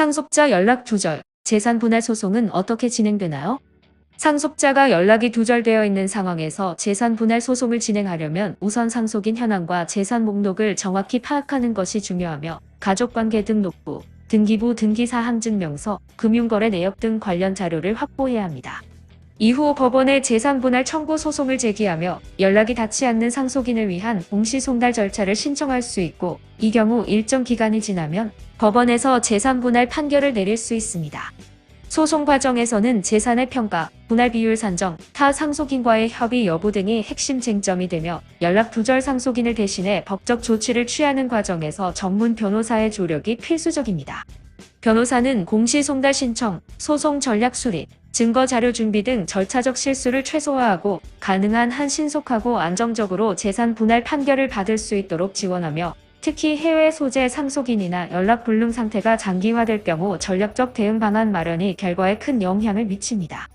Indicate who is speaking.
Speaker 1: 상속자 연락 두절, 재산 분할 소송은 어떻게 진행되나요? 상속자가 연락이 두절되어 있는 상황에서 재산 분할 소송을 진행하려면 우선 상속인 현황과 재산 목록을 정확히 파악하는 것이 중요하며 가족관계 등록부, 등기부 등기사항증명서, 금융거래 내역 등 관련 자료를 확보해야 합니다. 이후 법원에 재산 분할 청구 소송을 제기하며 연락이 닿지 않는 상속인을 위한 공시송달 절차를 신청할 수 있고 이 경우 일정 기간이 지나면 법원에서 재산 분할 판결을 내릴 수 있습니다. 소송 과정에서는 재산의 평가, 분할 비율 산정, 타 상속인과의 협의 여부 등이 핵심 쟁점이 되며 연락 두절 상속인을 대신해 법적 조치를 취하는 과정에서 전문 변호사의 조력이 필수적입니다. 변호사는 공시송달 신청, 소송 전략 수립, 증거 자료 준비 등 절차적 실수를 최소화하고 가능한 한 신속하고 안정적으로 재산 분할 판결을 받을 수 있도록 지원하며 특히 해외 소재 상속인이나 연락 불능 상태가 장기화될 경우 전략적 대응 방안 마련이 결과에 큰 영향을 미칩니다.